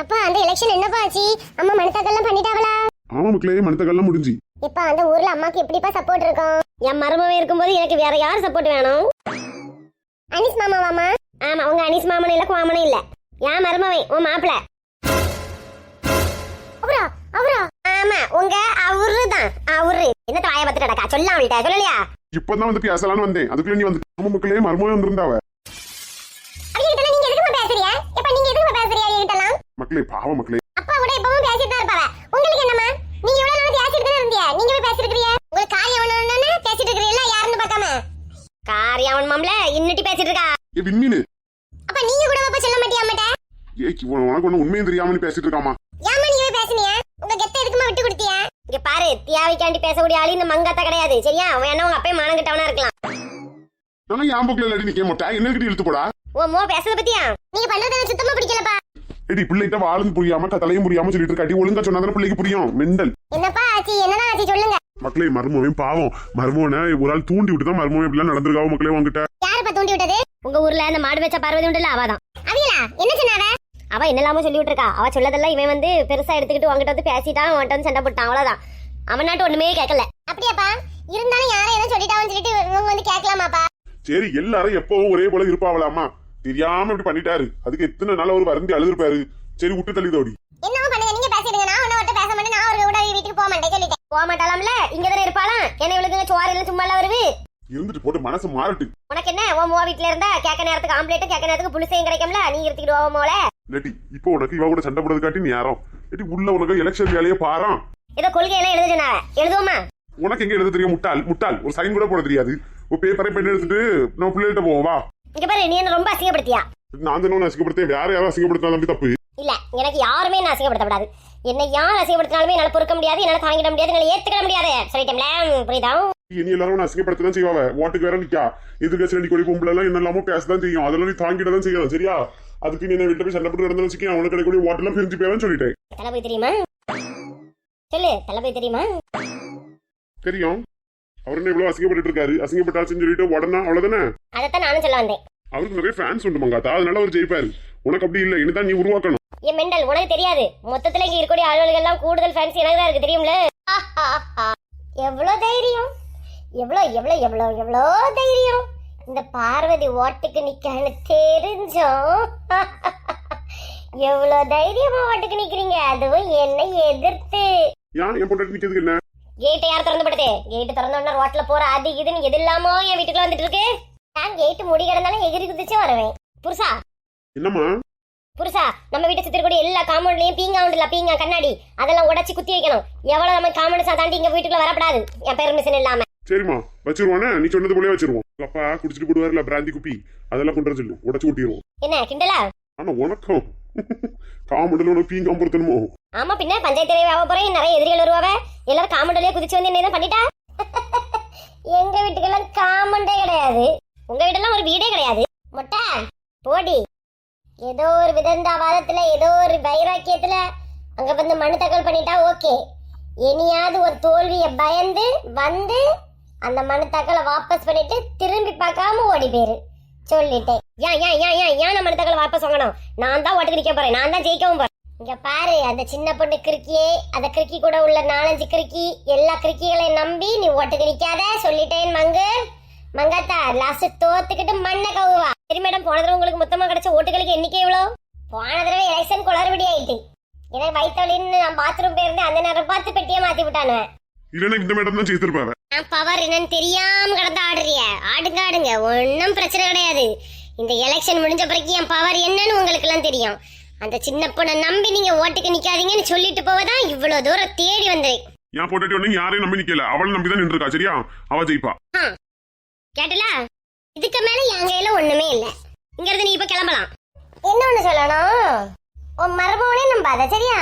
அப்பா அந்த எலெக்ஷன் என்னப்பா ஆச்சு? அம்மா மனத்தாக்கெல்லாம் பண்ணிட்டாங்களா ஆமா மக்களே மனத்தக்கெல்லாம் முடிஞ்சு. இப்ப அந்த ஊர்ல அம்மாக்கு எப்படிப்பா சப்போர்ட் இருக்கும்? என் மருமவன் இருக்கும்போது எனக்கு வேற யார் சப்போர்ட் வேணும்? அனிஸ் மாமாவாமா ஆமா உங்க அனிஸ் மாமனும் இல்ல குமாமனும் இல்ல. என் மருமவன் உன் மாப்பிள. அவரா? அவரா? ஆமா உங்க அவரு தான் அவரு. என்ன தாய பத்து நடக்கா? சொல்ல அவள்கிட்ட சொல்லலையா இப்பதான் வந்து பேசலாம்னு வந்தேன். அதுக்குள்ள நீ வந்து மக்களே மருமகன் வந்திருந்தாவ. மக்களே பாவம் மக்களே. அப்பா கூட எப்பவும் பேசிட்டு தான் இருப்பாவ. உங்களுக்கு என்னம்மா? நீங்க இவ்வளவு நாள் பேசிட்டு தான் இருந்தியா? நீங்க போய் பேசிட்டு இருக்கீங்க உங்களுக்கு காரியம் ஒண்ணு பேசிட்டு இருக்கீங்களா யாருன்னு பார்க்காம? காரியம் அவன் மாம்ல இன்னிட்டு பேசிட்டு இருக்கா? ஏ விண்மீனு. அப்ப நீங்க கூட அப்ப சொல்ல மாட்டியா அம்மாட்ட? ஏ இவன் உனக்கு ஒண்ணு உண்மையும் தெரியாம பேசிட்டு இருக்காமா ஏமா போய் பேசுனியா? உங்க கெத்த எதுக்குமா விட்டு கொடுத்தியா? இங்க பாரு தியாவிக்காண்டி பேசக்கூடிய ஆளு இந்த மங்காத்தா கிடையாது சரியா? அவன் என்ன உங்க அப்பயே மானம் கிட்டவனா இருக்கலாம். நான் என் போக்குல இல்லாட்டி நிக்க மாட்டேன் என்ன கிட்ட இழுத்து போடா? ஓ மோ பேசுறத பத்தியா? நீங்க பண்றது எனக்கு சுத்தமா பிடிக்கலப்பா. எடி பிள்ளைகிட்ட வாழும் புரியாம தலையும் புரியாம சொல்லிட்டு இருக்காட்டி ஒழுங்கா சொன்னாதான பிள்ளைக்கு புரியும். மெண்டல். என்னப்பா ஆச்சு? என்னதான் ஆச்சு? சொல்லுங்க. மக்களே மருமவன் பாவம். மருமவனை ஒரு ஆள் தூண்டி விட்டு தான் மருமவன் இப்படிலாம் நடந்திருக்காவோ மக்களே உங்ககிட்ட யாருப்பா தூண்டி விட்டது? உங்க ஊர்ல அந்த மாடு வச்ச பார்வதி உண்டுல அவதான். அவியலா? என்ன சொன்னாவ அவ? என்னெல்லாமோ சொல்லி விட்டுருக்கா. அவ சொல்லதெல்லாம் இவன் வந்து பெருசா எடுத்துக்கிட்டு உங்ககிட்ட வந்து பேசிட்டான் உன்கிட்ட வந்து சண்டை போட்டான் அவ்வளவுதான். அவன் நாட்டு ஒண்ணுமே கேட்கல. அப்படியாப்பா? இருந்தாலும் யாரும் எதுவும் சொல்லிட்டாவன்னு சொல்லிட்டு இவங்க வந்து கேட்கலாமாப்பா? சரி எல்லாரும் எப்பவும் ஒரே போல இருப்பாவலாமா தெரியாம இப்படி பண்ணிட்டாரு. அதுக்கு எத்தனை நாள் அவர் வருந்தி அழுதுருப்பாரு. சரி விட்டு தள்ளி தோடி என்னவோ பண்ணுங்க நீங்க பேசிடுங்க நான் ஒன்னும் பேச மாட்டேன். நான் கூட வீட்டுக்கு போக மாட்டேன். சொல்லிட்டேன். போக மாட்டாளாம்ல? இங்க தானே இருப்பாளாம் என்ன இவளுக்கு சோறு எல்லாம் சும்மா எல்லாம் வருது. இருந்துட்டு போட்டு மனசு மாறட்டு. உனக்கு என்ன? உன் மூவா வீட்டுல இருந்தா கேட்க நேரத்துக்கு ஆம்லேட்டும் கேட்க நேரத்துக்கு புளிசையும் கிடைக்கும்ல? நீ இருத்துக்கிட்டு ஓ மோல இல்லாட்டி இப்போ உனக்கு இவ கூட சண்டை போடுறது காட்டி நேரம். இல்லாட்டி உள்ள உனக்கு எலெக்ஷன் வேலையை பாறான் ஏதோ கொள்கையெல்லாம் எழுத சொன்னாவ எழுதுவோமா? உனக்கு எங்க எழுத தெரியும் முட்டாள் முட்டாள். ஒரு சைன் கூட போட தெரியாது. ஒரு பேப்பரை பெண் எடுத்துட்டு நம்ம பிள்ளைகிட்ட போவோம் வா. இங்க பாரு நீ என்ன ரொம்ப அசிங்கப்படுத்தியா? நான் தானே அசிங்கப்படுத்தேன். வேற யாரும் அசிங்கப்படுத்தினா தம்பி தப்பு. இல்ல எனக்கு யாருமே நான் அசிங்கப்படுத்தப்படாது என்னை யார் அசிங்கப்படுத்தினாலுமே என்னால பொறுக்க முடியாது என்னால தாங்கிட முடியாது என்னால ஏத்துக்கிட முடியாது. சொல்லிட்டேன்ல புரியுதா? இனி எல்லாரும் அசிங்கப்படுத்த தான் செய்வாவ. ஓட்டுக்கு வேற நிக்கா. எதிர்கட்சி ரெண்டு கோடி பொம்பளை எல்லாம் என்னெல்லாமோ பேசதான் செய்யும். அதெல்லாம் நீ தாங்கிட தான் செய்யலாம் சரியா? அதுக்கு நீ என்ன வீட்டுல போய் சண்டை போட்டு நடந்து வச்சுக்கேன் அவனுக்கு கிடைக்கக்கூடிய ஓட்டெல்லாம் பிரிஞ்சு போயிடும் சொல்லிட்டேன். தளபதி தெரியுமா? சொல்லு தளபதி தெரியுமா? தெரியும். அவர் என்ன இவ்வளவு அசிங்கப்பட்டு இருக்காரு அசிங்கப்பட்டாச்சுன்னு சொல்லிட்டு உடனே அவ்வளவுதானே? அதைத்தான் நானும் சொல்ல வந்தேன். அவருக்கு நிறைய ஃபேன்ஸ் உண்டு மங்காத்தா. அதனால அவர் ஜெயிப்பாரு. உனக்கு அப்படி இல்லை. இனிதான் நீ உருவாக்கணும். என் மெண்டல் உனக்கு தெரியாது. மொத்தத்துல இங்க இருக்கக்கூடிய ஆளுகள் எல்லாம் கூடுதல் ஃபேன்ஸ் எனக்கு தான் இருக்கு. தெரியும்ல? எவ்வளவு தைரியம்? எவ்வளோ எவ்வளோ எவ்வளோ எவ்வளோ தைரியம்? இந்த பார்வதி ஓட்டுக்கு நிக்கன்னு தெரிஞ்சோம். எவ்வளோ தைரியமா ஓட்டுக்கு நிக்கிறீங்க? அதுவும் என்னை எதிர்த்து. ஏன் என் பொண்டாட்டி நிக்கிறதுக்கு என்ன? கேட்டை யார் திறந்து படுது? கேட்டு திறந்த உடனே ரோட்ல போற அது இதுன்னு எது இல்லாமோ என் வீட்டுக்குள்ள வந்துட்டு இருக்கு. நான் கேட்டு முடி கிடந்தாலும் எகிரி குதிச்சு வருவேன். புருஷா. என்னம்மா? புருஷா நம்ம வீட்டை சுத்தி இருக்கக்கூடிய எல்லா காம்பவுண்ட்லயும் பீங்கா உண்டுல பீங்கா கண்ணாடி. அதெல்லாம் உடைச்சு குத்தி வைக்கணும். எவ்வளவு நம்ம காம்பவுண்ட் தாண்டி இங்க வீட்டுக்குள்ள வரப்படாது. என் பெர்மிஷன் இல்லாம. சரிம்மா வச்சிருவானே நீ சொன்னது போலயே வச்சிருவோம். அப்பா குடிச்சிட்டு போடுவாருல பிராந்தி குப்பி. அதெல்லாம் கொண்டு வர சொல்லு. உடச்சு ஊட்டிடுவோம் என்ன கிண்டலா? ஆனா உனக்கும். காமெடியில் உனக்கு பீங்காம் பொருத்தணுமோ ஆமா பின்ன பஞ்சாயத்து தலைவர் ஆக போறேன். நிறைய எதிரிகள் வருவாவ எல்லாரும் காமண்டலே குதிச்சு வந்து என்ன பண்ணிட்டா? எங்க வீட்டுக்கெல்லாம் காமண்டே கிடையாது. உங்க வீட்டுல ஒரு வீடே கிடையாது. மொட்டை போடி. ஏதோ ஒரு விதந்தாவாதத்துல ஏதோ ஒரு வைராக்கியத்துல அங்க வந்து மனு தகவல் பண்ணிட்டா ஓகே. இனியாவது ஒரு தோல்விய பயந்து வந்து அந்த மனு தகவலை வாபஸ் பண்ணிட்டு திரும்பி பார்க்காம ஓடி போயிரு. சொல்லிட்டேன். ஏன் ஏன் ஏன் ஏன் ஏன் மனு தகவலை வாபஸ் வாங்கணும் நான் தான் ஓட்டுக்கு நிக்க போறேன். நான் தான் ஜெயிக்கவும் போறேன். இங்க பாரு அந்த சின்ன பொண்ணு கிறுக்கியே அந்த கிறுக்கி கூட உள்ள நாலஞ்சு கிறுக்கி எல்லா கிறுக்கிகளையும் நம்பி நீ ஓட்டுக்கு நிக்காத சொல்லிட்டேன் மங்கு. மங்காத்தா லாஸ்ட் தோத்துக்கிட்டு மண்ணை கவுவா. சரி மேடம் போன தடவை உங்களுக்கு மொத்தமா கிடைச்ச ஓட்டுகளுக்கு எண்ணிக்கை எவ்வளோ? போன தடவை எலெக்ஷன் குளறுபடி ஆயிட்டு. எனக்கு வயிற்றுலின்னு நான் பாத்ரூம் போயிருந்தேன் அந்த நேரம் பார்த்து பெட்டியை மாத்தி விட்டானுவேன் இல்லைன்னா இந்த மேடம் தான் செய்திருப்பாவ நான் பவர் என்னன்னு தெரியாம கிடந்து ஆடுறிய. ஆடுங்க ஆடுங்க. ஒன்றும் பிரச்சனை கிடையாது. இந்த எலெக்ஷன் முடிஞ்ச பிறகு என் பவர் என்னன்னு உங்களுக்கு எல்லாம் தெரியும். அந்த சின்ன பொண்ணை நம்பி நீங்க ஓட்டுக்கு நிக்காதீங்கன்னு சொல்லிட்டு போவதான் இவ்வளவு தூரம் தேடி வந்தேன் என் பொண்டாட்டி ஒண்ணு யாரையும் நம்பி நிக்கல. அவளை நம்பி தான் நின்றுருக்கா சரியா? அவ ஜெயிப்பா. கேட்டல இதுக்கு மேல என் கையில ஒண்ணுமே இல்ல. இங்க இருந்து நீ இப்ப கிளம்பலாம். என்ன ஒண்ணு சொல்லணும். உன் மரபவனே நம்பாத சரியா?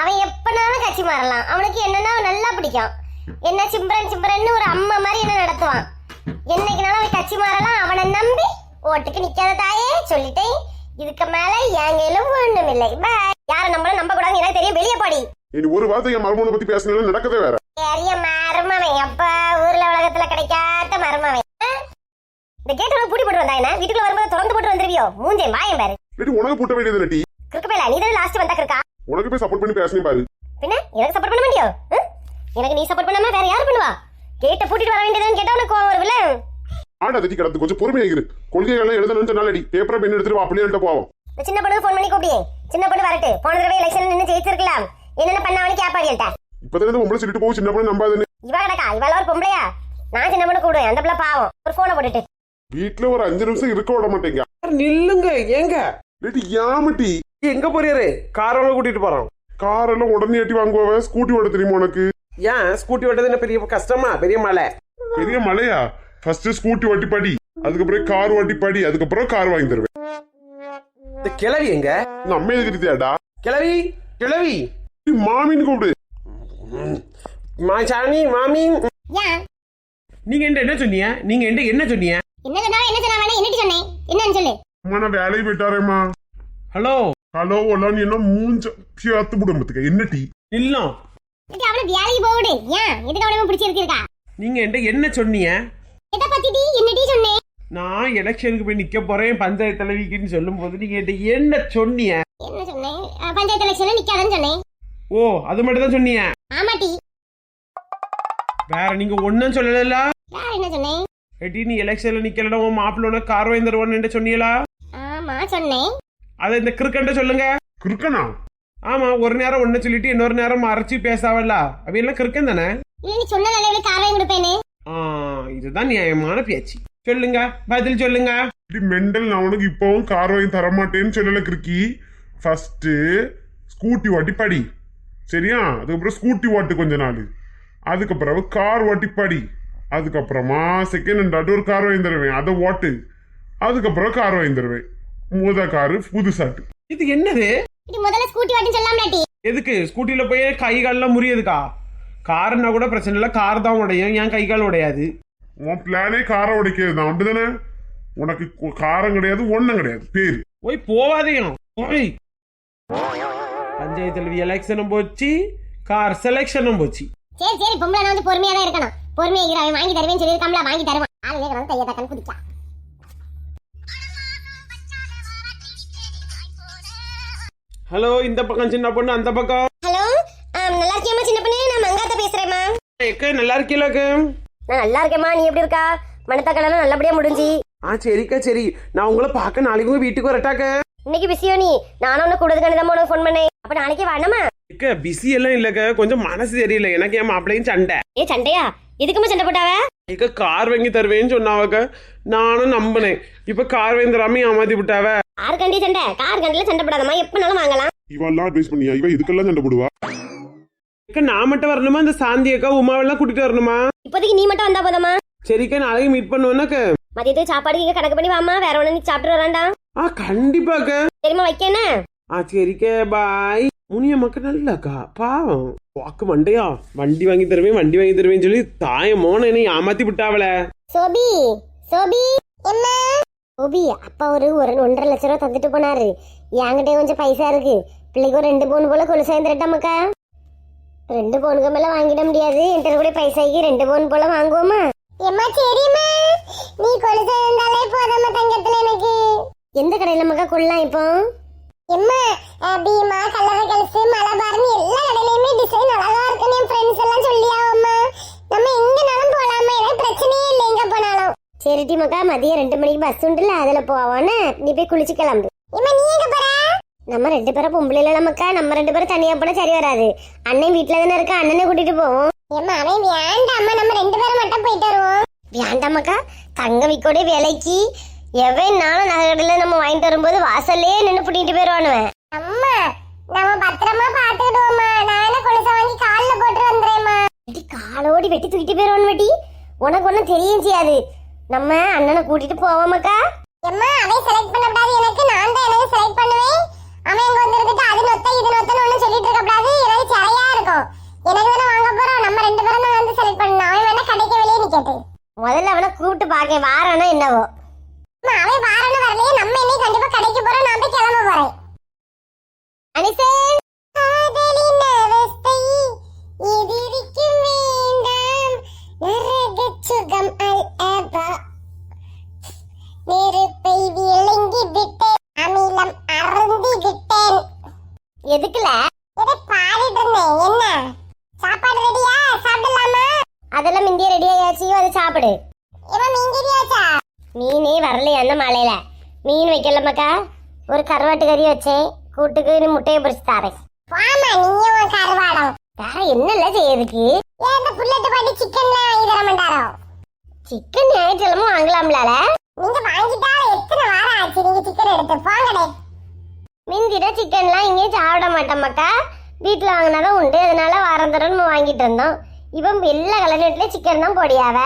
அவன் எப்பனாலும் கட்சி மாறலாம். அவனுக்கு என்னன்னா நல்லா பிடிக்கும். என்ன சிம்பரன் சிம்பரன்னு ஒரு அம்மா மாதிரி என்ன நடத்துவான். என்னைக்குனாலும் அவன் கட்சி மாறலாம். அவனை நம்பி ஓட்டுக்கு நிக்காத தாயே சொல்லிட்டேன். இதுக்கு மேல என் கையில ஒண்ணும் இல்லை. பாய் யாரை நம்மளும் நம்ப கூடாது எனக்கு தெரியும். வெளியே போடி. இனி ஒரு வார்த்தை என் மருமனை பத்தி பேசினாலும் நடக்கதே வேற. பெரிய மருமவன். அப்ப ஊர்ல உலகத்துல கிடைக்காத மருமவன்? இந்த கேட்டோட பூட்டி போட்டு வந்தா என்ன? வீட்டுக்குள்ள வரும்போது திறந்து போட்டு வந்துருவியோ? மூஞ்சே வாயம் பாரு. இல்லாட்டி உனக்கு பூட்ட வேண்டியது நட்டி கிறுக்கு பேல நீ தானே லாஸ்ட் வந்தா கிறுக்கா உனக்கு போய் சப்போர்ட் பண்ணி பேசினே பாரு. பின்ன? எனக்கு சப்போர்ட் பண்ண மாட்டியோ? எனக்கு நீ சப்போர்ட் பண்ணாம வேற யார் பண்ணுவா? கேட்ட பூட்டிட்டு வர வேண்டியதுன்னு கேட்டா உனக்கு கோவம் வருவில்ல ஆடா தட்டி கிடந்து கொஞ்சம் பொறுமையாகிரு கொள்கைகள்லாம் எழுதணும்னு சொன்னாலடி. பேப்பரை பெண் எடுத்துட்டு வா அப்படியே போவோம். சின்ன பொண்ணு ஃபோன் பண்ணி கூப்பிடியே சின்ன பொண்ணு வரட்டு. போன தடவை எலெக்ஷன் நின்று ஜெயிச்சிருக்கலாம். என்னென்ன பண்ணாவனு கேப்பாடியல்ட்ட இப்பதான் உங்களை சொல்லிட்டு போகும் சின்ன பொண்ணு நம்பாதுன்னு. இவ கிடக்கா? இவள ஒரு பொம்பளையா? நான் சின்ன பொண்ணு கூப்பிடுவேன். அந்த பிள்ளை பாவம். ஒரு போனை போட்டுட்டு. வீட்டுல ஒரு அஞ்சு நிமிஷம் இருக்க விட மாட்டேங்க. நில்லுங்க? ஏங்க? லேட்டி ஏமட்டி எங்க போறியாரு? காரோட கூட்டிட்டு போறோம். கார் எல்லாம் உடனே ஏட்டி வாங்குவ ஸ்கூட்டி ஓட தெரியுமா உனக்கு? ஏன்? ஸ்கூட்டி ஓட்டது என்ன பெரிய கஷ்டமா? பெரிய மலை. பெரிய மலையா? ஃபர்ஸ்ட் ஸ்கூட்டி ஓட்டி படி. அதுக்கப்புறம் கார் ஓட்டி படி. அதுக்கப்புறம் கார் வாங்கி தருவேன். இந்த கிளவி எங்க? அம்மையை கிருத்தியாடா கிளவி கிளவி. மாமின்னு கூப்பிடு. மா சாமி மாமி. நீங்க என்கிட்ட என்ன சொன்னீங்க? நீங்க என்கிட்ட என்ன சொன்னீங்க? என்ன சொன்னாலும் என்ன சொன்னா வேணா என்னடி சொன்னேன். என்னன்னு சொல்லு. அம்மா நான் வேலையை போயிட்டாரேம்மா. ஹலோ. ஹலோ நீ என்ன மூஞ்ச சேர்த்து விடும்பத்துக்க என்ன டீ? இது அவளை வேலைக்கு போடு ஏன் எதுக்கு அவளை பிடிச்சி இருக்கா? நீங்க என்கிட்ட என்ன சொன்னீங்க? எதை பத்தி டி? என்னடி சொன்னேன் நான் எலெக்ஷனுக்கு போய் நிக்க போறேன் பஞ்சாயத்து தலைவிக்குன்னு சொல்லும் போது நீங்க என்கிட்ட என்ன சொன்னீங்க என்ன சொன்னேன் பஞ்சாயத்து எலெக்ஷன்ல நிக்காதன்னு சொன்னேன் ஓ அது மட்டும் தான் சொன்னீங்க ஆமாட்டி வேற நீங்க ஒன்னும் சொல்லல யார் என்ன சொன்னேன் ஏட்டி நீ எலெக்ஷன்ல நிக்கலன்னா உன் மாப்பிள்ளோட கார் வாங்கி தருவான்னு சொன்னீங்களா ஆமா சொன்னேன் அதை இந்த கிறுக்கன்ட்ட சொல்லுங்க. கிறுக்கனா? ஆமா ஒரு நேரம் ஒண்ணு சொல்லிட்டு இன்னொரு நேரம் மறைச்சு பேசாவல்ல. அவ எல்லாம் கிறுக்கன் தானே? நீ சொன்ன நிலையில கார் வாங்கி இதுதான் நியாயமான பேச்சு. சொல்லுங்க பதில் சொல்லுங்க. இப்படி மெண்டல் நான் உனக்கு இப்பவும் கார் வாங்கி தர மாட்டேன்னு சொல்லல கிறுக்கி. ஃபர்ஸ்ட் ஸ்கூட்டி ஓட்டி படி. சரியா? அதுக்கப்புறம் ஸ்கூட்டி ஓட்டு கொஞ்ச நாள். அதுக்கப்புறம் கார் ஓட்டி படி. அதுக்கப்புறமா செகண்ட் ஹேண்ட் ஒரு கார் வாங்கி தருவேன் அதை ஓட்டு. அதுக்கப்புறம் கார் வாங்கி தருவேன். முத காரு புதுசாட்டு இது என்னது? இது முதல்ல ஸ்கூட்டி வாட்டின்னு சொல்லாமலாட்டி எதுக்கு? ஸ்கூட்டில போய் கை கால்லாம் முறியதுக்கா? காருன்னா கூட பிரச்சனை இல்லை. கார் தான் உடையும். ஏன் கை கால் உடையாது. உன் பிளானே காரை உடைக்கிறது தான் அப்படிதானே உனக்கு கு- காரம் கிடையாது ஒண்ணும் கிடையாது. பேரு. போய் போவாதேயும் போய் பஞ்சாயத்து தலைவி எலெக்ஷனும் போச்சு. கார் செலெக்ஷனும் போச்சு. சரி சரி. பொம்பளை நான் வந்து பொறுமையா தான் இருக்கணும். பொறுமையா இருக்கிற அவன் வாங்கி தருவேன்னு சொல்லி கமலா வாங்கி தருவான். ஆளு கேட்கணும் கையை தக்கன்னு குதிச்சா ஹலோ இந்த பக்கம் சின்ன பொண்ணு அந்த பக்கம். ஹலோ நல்லா இருக்கியாமா சின்ன பொண்ணு நான் மங்காத்த பேசுறேம்மா எக்க நல்லா இருக்கீங்களா நான் நல்லா இருக்கேம்மா. நீ எப்படி இருக்கா? மனத்த கல்யாணம் நல்லபடியா முடிஞ்சு. ஆ சரிக்கா சரி. நான் உங்களை பார்க்க நாளைக்கு உங்க வீட்டுக்கு வரட்டாக்க. இன்னைக்கு பிஸியோ நீ? நானும் உன்னை கூடுதல் தான் உனக்கு ஃபோன் பண்ணேன். அப்ப நாளைக்கே வரணுமா? எக்க பிஸி எல்லாம் இல்லக்க. கொஞ்சம் மனசு தெரியல எனக்கு என் மாப்பிள்ளையும் சண்டை. ஏ சண்டையா? எதுக்குமா சண்டை போட்டாவ? எக்க கார் வாங்கி தருவேன்னு சொன்னாவக்க. நானும் நம்பினேன். இப்ப கார் வாங்கி தராம ஏமாத்தி விட்டாவ. கார் கண்டி சண்டை. கார் கண்டில சண்டை போடாதம்மா. எப்பனாலும் வாங்கலாம். இவெல்லாம் அட்வைஸ் பண்ணியா? இவ இதுக்கெல்லாம் சண்டை போடுவா? நான் மட்டும் வரணுமா? இந்த சாந்தி அக்கா உமாவெல்லாம் கூட்டிட்டு வரணுமா? இப்போதைக்கு நீ மட்டும் வந்தா போதாமா? சரிக்கா நாளைக்கு மீட் பண்ணுவேன்னாக்க மதியத்துக்கு சாப்பாடு இங்க கணக்கு பண்ணி வாமா வேற ஒண்ணு நீ சாப்பிட்டு வராண்டா ஆ கண்டிப்பாக்க சரிம்மா வைக்க என்ன? ஆ சரிக்கா பாய் முனிய மக்கள் நல்லாக்கா பாவம். வாக்கு மண்டையா வண்டி வாங்கி தருவேன் வண்டி வாங்கி தருவேன்னு சொல்லி தாய மோன என்னை ஏமாத்தி விட்டாவல சோபி சோபி என்ன? சோபி அப்பா ஒரு ஒரு ஒன்றரை லட்ச ரூபா தந்துட்டு போனாரு. என்கிட்ட கொஞ்சம் பைசா இருக்கு. பிள்ளைக்கு ஒரு ரெண்டு பவுன் போல கொலுசு சேர்ந்துட்டமாக்கா ரெண்டு பவுனுக்கு மேல வாங்கிட முடியாது. என்கிட்ட கூட பைசாக்கு ரெண்டு பவுன் போல வாங்குவோமா? எம்மா சரிம்மா. நீ கொலுசு இருந்தாலே போதாம தங்கத்துல எனக்கு. எந்த கடையில மக்கா கொள்ளலாம் இப்போ? எம்மா பீமா கலர் கலசு மலபார்னு எல்லா கடையிலயுமே டிசைன் அழகா இருக்குன்னு என் ஃப்ரெண்ட்ஸ் எல்லாம் சொல்லியாவம்மா. நம்ம எங்கனாலும் போலாமா எனக்கு பிரச்சனையே இல்லை எங்க போனாலும். சரிட்டி மக்கா மதியம் ரெண்டு மணிக்கு பஸ் உண்டுல அதுல போவான்னு நீ போய் குளிச்சு கிளம்பு இம்மா நீ எங்க போற நம்ம ரெண்டு பேரும் பொம்பளை இல்ல மக்கா நம்ம ரெண்டு பேரும் தனியா போனா சரி வராது. அண்ணன் வீட்டுல தானே இருக்க அண்ணனை கூட்டிட்டு போவோம் ஏமா அவன் வேண்டாம்மா நம்ம ரெண்டு பேரும் மட்டும் போயிட்டு வருவோம். வேண்டாமக்கா தங்க விக்கோட வேலைக்கு எவன் நாளும் நகைக்கடையில நம்ம வாங்கிட்டு வரும்போது வாசல்லே நின்று பிடிட்டு போயிடுவானுவன். அம்மா நம்ம பத்திரமா பாத்துக்கிடுவோம்மா நானே கொலுசை வாங்கி கால்ல போட்டு வந்துறேம்மா இடி காலோடி வெட்டி தூக்கிட்டு போயிடுவான் வெட்டி உனக்கு ஒன்றும் தெரியும் செய்யாது. நம்ம அண்ணனை கூட்டிட்டு போவோமாக்கா. எம்மா அவன் செலக்ட் பண்ணக்கூடாது. எனக்கு நான் தான் எனக்கு செலக்ட் பண்ணுவேன். அவன் இங்க வந்து இருந்துட்டு அது நொத்த இது நொத்தன்னு ஒன்றும் சொல்லிட்டு இருக்கக்கூடாது எனக்கு சிலையா இருக்கும். எனக்கு தானே வாங்க போறோம். நம்ம ரெண்டு பேரும் தான் வந்து செலக்ட் பண்ணணும். அவன் வேணா கடைக்கு வெளியே நிக்கட்டு. முதல்ல அவனை கூப்பிட்டு பார்க்க வாரானா என்னவோ. அவன் வாரானு வரலையே. நம்ம இன்னைக்கு கண்டிப்பா கடைக்கு போறோம். நான் போய் கிளம்ப போறேன். அனிசே காதலின் அவஸ்தை எதிரிக்கும் வேண்டாம். சுகம் அல் அபா நெருப்பை இருக்குல்ல பாடிட்டு இருந்தேன். என்ன? சாப்பாடு ரெடியா சாப்பிடலாமா? அதெல்லாம் முந்தைய ரெடி ஆயாச்சு. அதை சாப்பிடு. இவன் மீன்கிரியாச்சா மீனே வரலையா அந்த மழையில மீன் வைக்கலமாக்கா ஒரு கருவாட்டு கறி வச்சேன். கூட்டுக்கு நீ முட்டையை பொரிச்சு தாரேன். வாமா நீயும் உன் கருவாடம். வேற என்னல செய்யறதுக்கு ஏன் இந்த புல்லட்டு பாட்டி சிக்கன்லாம் வாங்கி தர மாட்டாரோ? சிக்கன் ஞாயிற்றுக்கிழமை வாங்கலாம்லால? நீங்க வாங்கிட்டா எத்தனை வாரம் ஆச்சு? நீங்க சிக்கன் எடுத்து. போங்கடே. மிந்திட சிக்கன்லாம் இங்கேயும் சாப்பிட மாட்டோமாக்கா வீட்டில் வாங்கினாதான் உண்டு. அதனால வாரந்தரம் வாங்கிட்டு இருந்தோம் இவன் எல்லா கலர்லேட்லேயும் சிக்கன் தான் பொடியாவ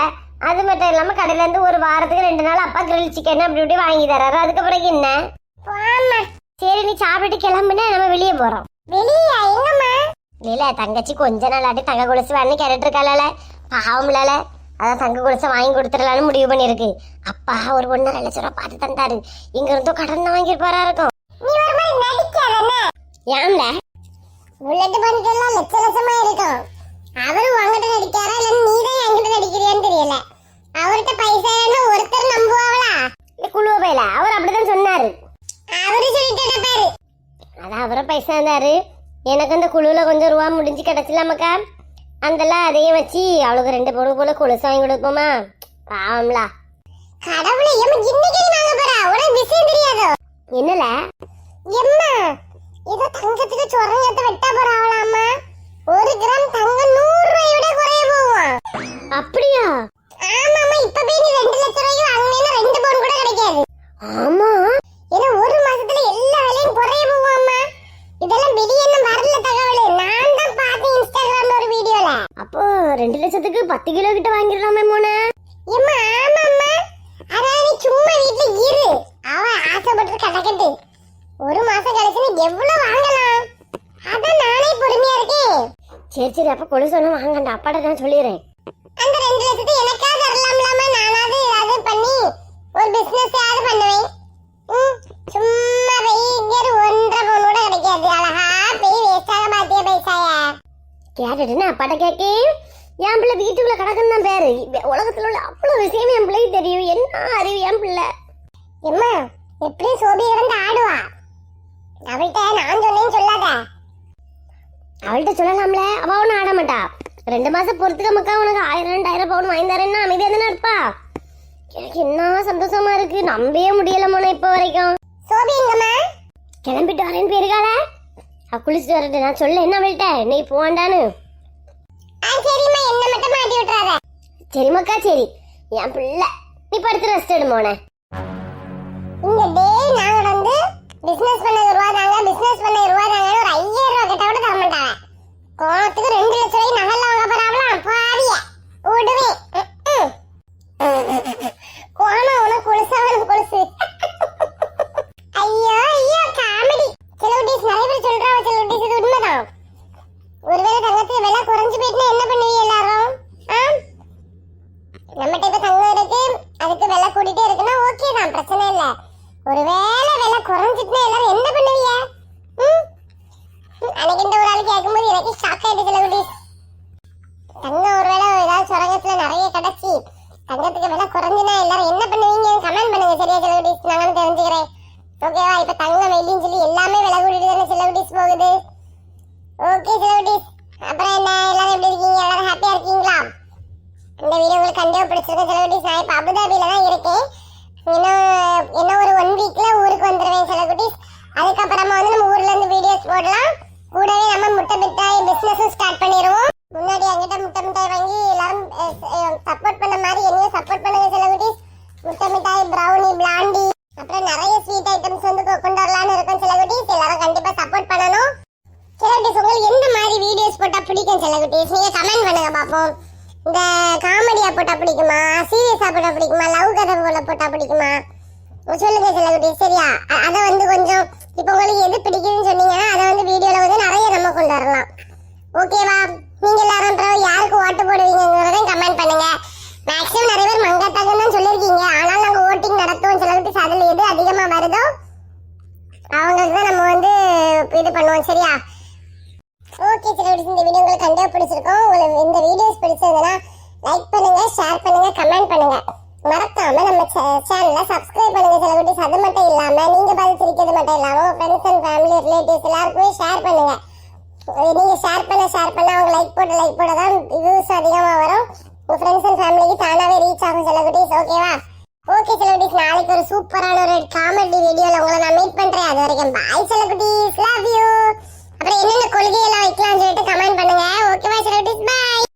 அது மட்டும் இல்லாமல் கடையிலேருந்து ஒரு வாரத்துக்கு ரெண்டு நாள் அப்பா கிரில் சிக்கன் அப்படி இப்படி வாங்கி தராரு. அதுக்கு பிறகு என்ன சரி நீ சாப்பிட்டு கிளம்புனா நம்ம வெளியே போகிறோம் வெளியே? எங்கம்மா? இல்லை தங்கச்சி கொஞ்ச நாள் ஆட்டி தங்க கொலுசு வேணும் கேட்டுட்டு இருக்காளால. பாவம்லால அதான் தங்க கொலுசை வாங்கி கொடுத்துடலான்னு முடிவு பண்ணியிருக்கு. அப்பா ஒரு ஒன்றரை லட்சம் ரூபாய் பார்த்து தந்தாரு. இங்கே இருந்தோ கடன் தான் வாங்கியிருப்பாரா இருக்கும் நீ ஒரு மாதிரி நடிக்காதண்ணா ஏன்ல புல்லட் பண்ணிட்டு எல்லாம் லட்ச லட்சமா இருக்கும். அவரு உங்ககிட்ட நடிக்காரா இல்ல நீ தான் என்கிட்ட நடிக்கிறியான்னு தெரியல. அவர்கிட்ட பைசா இல்லைன்னா ஒருத்தர் நம்புவாங்களா? இந்த குழுவ பையில அவர் அப்படிதான் சொன்னாரு. அவரு சொல்லிட்டு பாரு. அதான் அவரும் பைசா இருந்தாரு. எனக்கு அந்த குழுவில் கொஞ்சம் ரூபா முடிஞ்சு கிடச்சிலாமக்கா அந்தெல்லாம் அதையும் வச்சு அவளுக்கு ரெண்டு பொண்ணு போல கொலுசு வாங்கி கொடுப்போமா? பாவம்லா. கடவுளே எம்மா இன்னைக்கு வாங்க போறா? உனக்கு விஷயம் தெரியாதோ? என்னல? எம்மா ஏதோ தங்கத்துக்கு சுரங்கத்தை வெட்ட போறாங்களாமா ஒரு கிராம் தங்கம் நூறு ரூபாய் விட குறைய போகும்? அப்படியா? ஆமாமா இப்ப போய் நீ ரெண்டு லட்சம் ரூபாய்க்கு வாங்கினீங்கன்னா ரெண்டு பவுன் கூட கிடைக்காது. ஆமா? ஏன்னா ஒரு மாசத்துல எல்லா விலையும் குறைய போகும் அம்மா இதெல்லாம் வெளியே இன்னும் வரல தகவல். நான் தான் பார்த்தேன் இன்ஸ்டாகிராம்ல ஒரு வீடியோல. அப்போ ரெண்டு லட்சத்துக்கு பத்து கிலோ கிட்ட வாங்கிடலாமே மோனே எம்மா ஆமாம்மா அதான் நீ சும்மா வீட்ல இரு அவ ஆசைப்பட்டு கிடக்கட்டு ஒரு மாசம் கழிச்சு நீ எவ்வளவு வாங்கலாம்? அதான் நானே பொறுமையா இருக்கேன். சரி சரி அப்ப கொலு சொன்ன வாங்க அந்த அப்பாட்ட நான் சொல்லிடுறேன். அந்த ரெண்டு லட்சத்தை எனக்கா தரலாம்லாமா? நானாவது ஏதாவது பண்ணி ஒரு பிசினஸ் ஏதாவது பண்ணுவேன் சும்மா போய் இங்க ஒன்றரை பவுன் கூட கிடைக்காது. அழகா போய் வேஸ்டாக மாத்திய பைசாய. கேட்டுட்டு அப்பாட்ட கேட்கு என் பிள்ளை வீட்டுக்குள்ள கிடக்குன்னு தான் பேரு. உலகத்துல உள்ள அவ்வளவு விஷயம் என் பிள்ளைக்கு தெரியும். என்ன அறிவு என் பிள்ளை? எம்மா எப்படி சோபி இருந்து ஆடுவா. அவள்கிட்ட சொல்லலாம்ல. அவ ஒன்றும் ஆட மாட்டா. ரெண்டு மாசம் பொறுத்துக்க மக்கா உனக்கு ஆயிரம் ரெண்டாயிரம் பவுன் வாங்கி தரேன்னா அமைதியா தானே இருப்பா? எனக்கு என்ன சந்தோஷமா இருக்கு. நம்பவே முடியல மோன இப்போ வரைக்கும். சோபி எங்கம்மா? கிளம்பிட்டு வரேன்னு போயிருக்காள குளிச்சுட்டு வரட்டு நான் சொல்ல என்ன அவள்கிட்ட? நீ போவாண்டான்னு சரிம்மா. என்ன மட்டும் மாட்டி விட்டுறாத. சரி மக்கா சரி. என் பிள்ளை. நீ படுத்து ரெஸ்ட் எடு மோனே இந்த டே நாங்க வந்து பிசினஸ் பண்ண ரூபா தாங்க பிசினஸ் பண்ண ரூபா தாங்க ஒரு ஐயாயிரம் ரூபா கிட்ட கூட தர மாட்டாங்க கோணத்துக்கு ரெண்டு லட்சம் ரூபாய் நகல் வாங்க போறாங்களாம் பாவிய விடுவேன் கோணம் உனக்கு கொலுசா உனக்கு கொலுசு ஐயோ ஐயோ காமெடி செலவுடிஸ் நிறைய பேர் சொல்றாங்க செலவுடிஸ் இது உண்மைதான் ஒருவேளை தங்கத்துக்கு விலை குறைஞ்சு போயிட்டுனா என்ன பண்ணுவீங்க எல்லாரும் ஆ நம்மகிட்ட இப்ப தங்கம் இருக்கு அதுக்கு விலை கூட்டிட்டே இருக்குன்னா ஓகே தான் பிரச்சனை இல்ல. ஒருவேளை விலை குறைஞ்சிட்டுனா எல்லாரும் என்ன பண்ணுவீங்க? அன்னைக்கு இந்த ஒரு ஆள் கேட்கும்போது எனக்கு ஷாக் ஆயிடுச்சு குட்டி தங்கம் ஒருவேளை ஏதாவது சுரங்கத்துல நிறைய கிடைச்சி தங்கத்துக்கு விலை குறைஞ்சுனா எல்லாரும் என்ன பண்ணுவீங்க கமெண்ட் பண்ணுங்க சரியா செலவுடிஸ் நானும் தெரிஞ்சுக்கிறேன். ஓகேவா இப்ப தங்கம் வெள்ளின்னு சொல்லி எல்லாமே விலை கூட்டிட்டு தானே செலவுடிஸ் போகுது. ஓகே செலவுடிஸ் அப்புறம் என்ன? எல்லாரும் எப்படி இருக்கீங்க? எல்லாரும் ஹாப்பியா இருக்கீங்களா? இந்த வீடியோ உங்களுக்கு கண்டிப்பா பிடிச்சிருக்கும் சில குட்டீஸ் நான் இப்போ அபுதாபியில தான் இருக்கேன். ஊர்ல போடலாம். கூடவே நம்ம முட்டை மிட்டாய் பிசினஸும் ஸ்டார்ட் பண்ணிடுவோம். முன்னாடி என்கிட்ட முட்டை மிட்டாய் வாங்கி எல்லாரும் சப்போர்ட் பண்ண மாதிரி என்னையும் சப்போர்ட் பண்ணுங்க சில முட்டை மிட்டாய் ப்ரௌனி பிளாண்டி அப்புறம் நிறைய ஸ்வீட் ஐட்டம்ஸ் வந்து கொண்டு வரலாம்னு இருக்கும் சில எல்லாரும் கண்டிப்பாக சப்போர்ட் பண்ணணும். சில உங்களுக்கு எந்த மாதிரி வீடியோஸ் போட்டால் பிடிக்கும் செலவிட்டிஸ் நீங்கள் கமெண்ட் பண்ணுங்க பார்ப்போம். இந்த காமெடியாக போட்டால் பிடிக்குமா? சீரியஸாக போட்டால் பிடிக்குமா? லவ் கதை போல போட்டால் பிடிக்குமா? சொல்லுங்க செலவிட்டிஸ் சரியா? அதை வந்து கொஞ்சம் இப்போ உங்களுக்கு எது பிடிக்குதுன்னு சொன்னீங்கன்னா அதை வந்து வீடியோல வந்து நிறைய நம்ம கொண்டு வரலாம். ஓகேவா நீங்க எல்லாரும் அப்புறம் யாருக்கு ஓட்டு போடுவீங்கிறதையும் கமெண்ட் பண்ணுங்க. மேக்ஸிமம் நிறைய பேர் மங்காத்தாங்கன்னு தான் சொல்லியிருக்கீங்க. ஆனால் நாங்கள் ஓட்டிங் நடத்துவோம். சில குட்டீஸ் அதில் எது அதிகமாக வருதோ அவங்களுக்கு தான் நம்ம வந்து இது பண்ணுவோம். சரியா? ஓகே சிலவடிஸ் இந்த வீடியோ உங்களுக்கு கண்டிப்பாக பிடிச்சிருக்கோம். உங்களுக்கு இந்த வீடியோஸ் பிடிச்சதுன்னா லைக் பண்ணுங்க ஷேர் பண்ணுங்க கமெண்ட் பண்ணுங்க. மறக்காம நம்ம சேனலை சப்ஸ்கிரைப் பண்ணுங்க செலபிரிட்டிஸ் அது மட்டும் இல்லாம நீங்க பார்த்து மட்டும் இல்லாம உங்க ஃப்ரெண்ட்ஸ் அண்ட் ஃபேமிலி ரிலேட்டிவ்ஸ் எல்லாருக்குமே ஷேர் பண்ணுங்க. நீங்க ஷேர் பண்ண ஷேர் பண்ண அவங்க லைக் போட்டு லைக் போட தான் வியூஸ் அதிகமாக வரும். உங்க ஃப்ரெண்ட்ஸ் அண்ட் ஃபேமிலிக்கு தானாவே ரீச் ஆகும் செலபிரிட்டிஸ் ஓகேவா ஓகே செலபிரிட்டிஸ் நாளைக்கு ஒரு சூப்பரான ஒரு காமெடி வீடியோவில் உங்களை நான் மீட் பண்றேன். அது வரைக்கும் பாய் செலபிரிட்டிஸ் லவ் யூ அப்புறம் என்னென்ன கொள்கையெல்லாம் வைக்கலாம்னு சொல்லிட்டு கமெண்ட் பண்ணுங்க. ஓகேவா செலபிரிட்டிஸ் பாய்